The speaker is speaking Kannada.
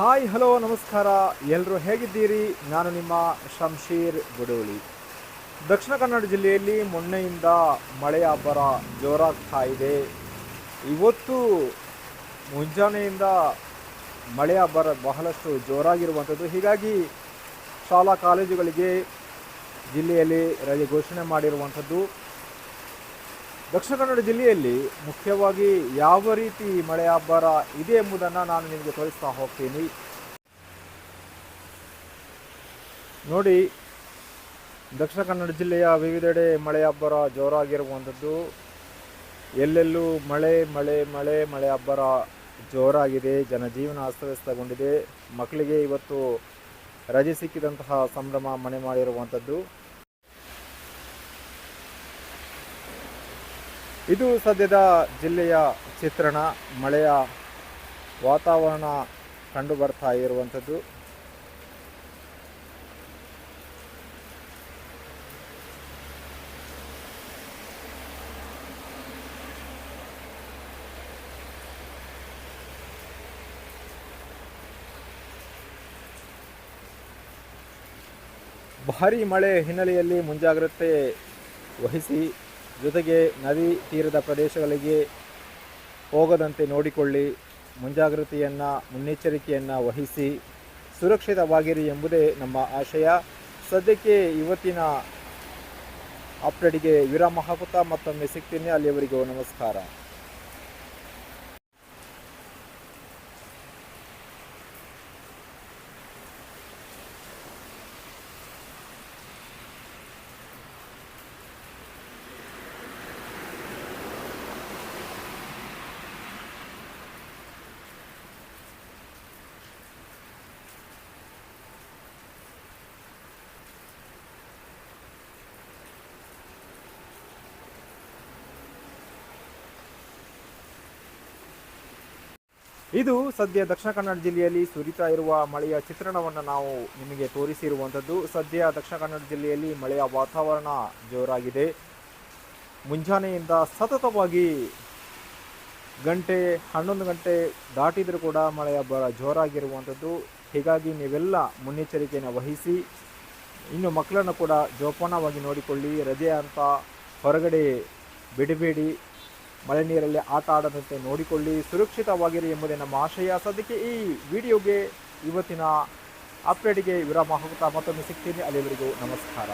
ಹಾಯ್, ಹಲೋ, ನಮಸ್ಕಾರ. ಎಲ್ಲರೂ ಹೇಗಿದ್ದೀರಿ? ನಾನು ನಿಮ್ಮ ಶಂಶೀರ್ ಗುಡೋಳಿ ದಕ್ಷಿಣ ಕನ್ನಡ ಜಿಲ್ಲೆಯಲ್ಲಿ ಮೊನ್ನೆಯಿಂದ ಮಳೆಯ ಅಬ್ಬರ ಜೋರಾಗ್ತಾ ಇದೆ. ಇವತ್ತು ಮುಂಜಾನೆಯಿಂದ ಮಳೆಯ ಅಬ್ಬರ ಬಹಳಷ್ಟು ಜೋರಾಗಿರುವಂಥದ್ದು. ಹೀಗಾಗಿ ಶಾಲಾ ಕಾಲೇಜುಗಳಿಗೆ ಜಿಲ್ಲೆಯಲ್ಲಿ ರಜೆ ಘೋಷಣೆ ಮಾಡಿರುವಂಥದ್ದು. ದಕ್ಷಿಣ ಕನ್ನಡ ಜಿಲ್ಲೆಯಲ್ಲಿ ಮುಖ್ಯವಾಗಿ ಯಾವ ರೀತಿ ಮಳೆ ಅಬ್ಬರ ಇದೆ ಎಂಬುದನ್ನು ನಾನು ನಿಮಗೆ ತೋರಿಸ್ತಾ ಹೋಗ್ತೀನಿ. ನೋಡಿ, ದಕ್ಷಿಣ ಕನ್ನಡ ಜಿಲ್ಲೆಯ ವಿವಿಧೆಡೆ ಮಳೆ ಅಬ್ಬರ ಜೋರಾಗಿರುವಂಥದ್ದು. ಎಲ್ಲೆಲ್ಲೂ ಮಳೆ ಮಳೆ ಮಳೆ ಮಳೆ ಅಬ್ಬರ ಜೋರಾಗಿದೆ. ಜನಜೀವನ ಅಸ್ತವ್ಯಸ್ತಗೊಂಡಿದೆ. ಮಕ್ಕಳಿಗೆ ಇವತ್ತು ರಜೆ ಸಿಕ್ಕಿದಂತಹ ಸಂಭ್ರಮ ಮನೆ ಮಾಡಿರುವಂಥದ್ದು. ಇದು ಸದ್ಯದ ಜಿಲ್ಲೆಯ ಚಿತ್ರಣ ಮಳೆಯ ವಾತಾವರಣ ಕಂಡು ಬರ್ತಾ ಇರುವಂಥದ್ದು. ಭಾರಿ ಮಳೆ ಹಿನ್ನೆಲೆಯಲ್ಲಿ ಮುಂಜಾಗ್ರತೆ ವಹಿಸಿ ಜೊತೆಗೆ ನದಿ ತೀರದ ಪ್ರದೇಶಗಳಿಗೆ ಹೋಗದಂತೆ ನೋಡಿಕೊಳ್ಳಿ, ಮುಂಜಾಗ್ರತೆಯನ್ನು, ಮುನ್ನೆಚ್ಚರಿಕೆಯನ್ನು ವಹಿಸಿ, ಸುರಕ್ಷಿತವಾಗಿರಿ ಎಂಬುದೇ ನಮ್ಮ ಆಶಯ. ಸದ್ಯಕ್ಕೆ ಇವತ್ತಿನ ಅಪ್ಡೇಟ್ಗೆ ವಿರಾಮ ಹಾಕುತ್ತಾ ಮತ್ತೊಮ್ಮೆ ಸಿಗ್ತೀನಿ. ಅಲ್ಲಿಯವರೆಗೂ ನಮಸ್ಕಾರ. ಇದು ಸದ್ಯ ದಕ್ಷಿಣ ಕನ್ನಡ ಜಿಲ್ಲೆಯಲ್ಲಿ ಸುರಿತಾ ಇರುವ ಮಳೆಯ ಚಿತ್ರಣವನ್ನು ನಾವು ನಿಮಗೆ ತೋರಿಸಿರುವಂಥದ್ದು. ಸದ್ಯ ದಕ್ಷಿಣ ಕನ್ನಡ ಜಿಲ್ಲೆಯಲ್ಲಿ ಮಳೆಯ ವಾತಾವರಣ ಜೋರಾಗಿದೆ. ಮುಂಜಾನೆಯಿಂದ ಸತತವಾಗಿ ಗಂಟೆ, ಹನ್ನೊಂದು ಗಂಟೆ ದಾಟಿದರೂ ಕೂಡ ಮಳೆಯ ಬರ ಜೋರಾಗಿರುವಂಥದ್ದು. ಹೀಗಾಗಿ ನೀವೆಲ್ಲ ಮುನ್ನೆಚ್ಚರಿಕೆಯನ್ನು ವಹಿಸಿ, ಇನ್ನು ಮಕ್ಕಳನ್ನು ಕೂಡ ಜೋಪಾನವಾಗಿ ನೋಡಿಕೊಳ್ಳಿ. ರಜೆ ಅಂತ ಹೊರಗಡೆ ಬಿಡಬೇಡಿ. ಮಳೆ ನೀರಲ್ಲಿ ಆಟ ಆಡದಂತೆ ನೋಡಿಕೊಳ್ಳಿ, ಸುರಕ್ಷಿತವಾಗಿರಿ ಎಂಬುದೇ ನಮ್ಮ ಆಶಯ. ಸದ್ಯಕ್ಕೆ ಈ ವಿಡಿಯೋಗೆ ಇವತ್ತಿನ ಅಪ್ಡೇಟ್ಗೆ ವಿರಾಮ ಹೋಗುತ್ತಾ ಮತ್ತೊಮ್ಮೆ ಸಿಗ್ತೀನಿ. ಅಲ್ಲಿವರೆಗೂ ನಮಸ್ಕಾರ.